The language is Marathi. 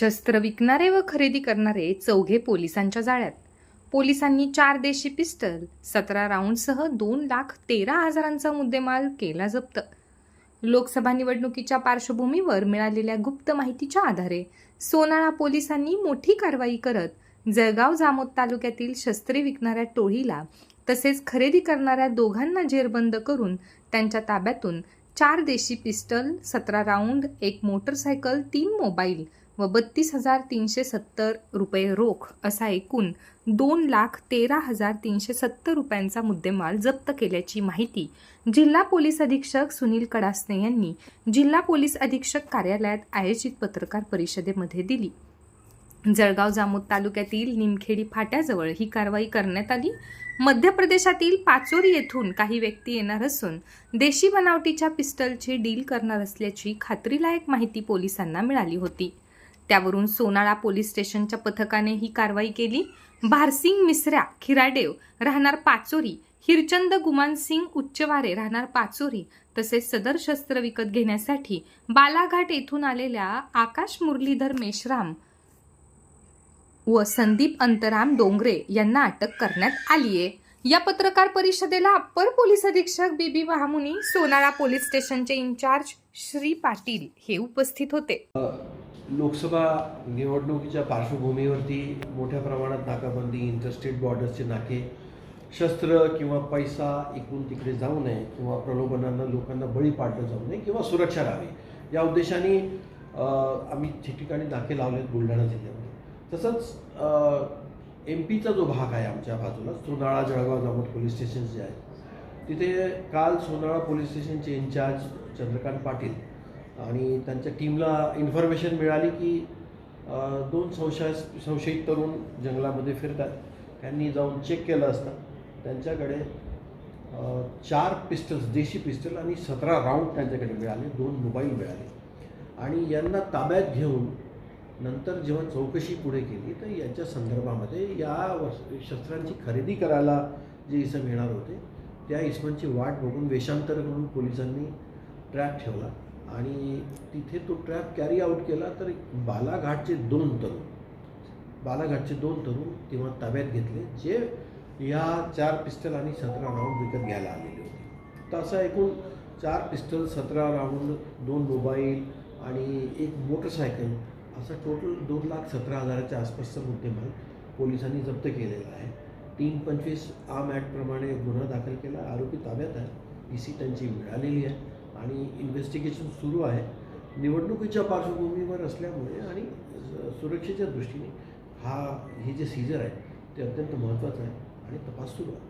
शस्त्र विकणारे व खरेदी करणारे चौघे पोलिसांच्या जाळ्यात. पोलिसांनी चार देशी पिस्टल सतरा राऊंडसह दोन लाख तेरा हजारांचा मुद्देमाल केला जप्त. लोकसभा निवडणुकीच्या पार्श्वभूमीवर मिळालेल्या गुप्त माहितीच्या आधारे सोनाळा पोलिसांनी मोठी कारवाई करत जळगाव जामोद तालुक्यातील शस्त्रे विकणाऱ्या टोळीला तसेच खरेदी करणाऱ्या दोघांना जेरबंद करून त्यांच्या ताब्यातून चार देशी पिस्टल सतरा राऊंड एक मोटरसायकल तीन मोबाईल व बत्तीस हजार तीनशे सत्तर रुपये रोख असा एकूण दोन लाख तेरा हजार तीनशे सत्तर रुपयांचा मुद्देमाल जप्त केल्याची माहिती जिल्हा पोलीस अधीक्षक सुनील कडासने यांनी जिल्हा पोलीस अधीक्षक कार्यालयात आयोजित पत्रकार परिषदेमध्ये दिली. जळगाव जामोद तालुक्यातील निमखेडी फाट्याजवळ ही कारवाई करण्यात आली. मध्य प्रदेशातील पाचोरी येथून काही व्यक्ती येणार असून देशी बनावटीच्या पिस्टलची डील करणार असल्याची खात्रीलायक माहिती पोलिसांना मिळाली होती. त्यावरून सोनाळा पोलीस स्टेशनच्या पथकाने ही कारवाई केली. भारसिंग मिसऱ्या खिराडेव राहणार पाचोरी हिरचंद गुमानसिंग उच्चवारे राहणार पाचोरी तसेच सदर शस्त्र विकत घेण्यासाठी बालाघाट येथून आलेल्या आकाश मुरलीधर मेश्राम व संदीप अंतराम डोंगरे यांना अटक करण्यात आली आहे या पत्रकार परिषदेला अप्पर पोलीस अधीक्षक B B Mahamuni Sonala police स्टेशनचे इंचार्ज श्री पाटील हे उपस्थित होते. लोकसभा निवडणुकीच्या पार्श्वभूमीवरती मोठ्या प्रमाणात नाकाबंदी इंटरस्टेट बॉर्डर्सचे नाके शस्त्र किंवा पैसा इकडून तिकडे जाऊ नये किंवा प्रलोभनांना लोकांना बळी पाडलं जाऊ नये किंवा सुरक्षा राहावी या उद्देशाने आम्ही ठिकठिकाणी नाके लावलेत बुलढाणा जिल्ह्यामध्ये. तसंच एम पीचा जो भाग आहे आमच्या बाजूला सोनाळा जळगाव जामोद पोलीस स्टेशन जे आहे तिथे काल सोनाळा पोलीस स्टेशनचे इन्चार्ज चंद्रकांत पाटील आणि त्यांच्या टीमला इन्फॉर्मेशन मिळाली की दोन संशय संशयित तरुण जंगलामध्ये फिरतात. त्यांनी जाऊन चेक केलं असता. त्यांच्याकडे चार पिस्टल्स देशी पिस्टल आणि सतरा राऊंड त्यांच्याकडे मिळाले. दोन मोबाईल मिळाले. आणि यांना ताब्यात घेऊन नंतर जेव्हा चौकशी पुढे केली तर याच्या संदर्भामध्ये या शस्त्रांची खरेदी करायला जे इसम येणार होते त्या इसमांची वाट बघून वेषांतर करून पोलिसांनी ट्रॅक ठेवला. आणि तिथे तो ट्रॅप कॅरी आऊट केला तर बालाघाटचे दोन तरुण बालाघाटचे दोन तरुण तेव्हा ताब्यात घेतले जे या चार पिस्टल आणि सतरा राऊंड विकत घ्यायला आलेले होते. तर असं एकूण चार पिस्टल सतरा राऊंड दोन मोबाईल आणि एक मोटरसायकल असं टोटल दोन लाख सतरा हजाराच्या आसपासचा मुद्देमाल पोलिसांनी जप्त केलेला आहे. तीन पंचवीस आम ॲक्टप्रमाणे गुन्हा दाखल केला आरोपी ताब्यात आहे पी सी त्यांची मिळालेली आहे. आणि इन्व्हेस्टिगेशन सुरू आहे. निवडणुकीच्या पार्श्वभूमीवर असल्यामुळे आणि स- सुरक्षेच्या दृष्टीने हा हे जे सीजर आहे ते अत्यंत महत्त्वाचं आहे आणि तपास सुरू आहे.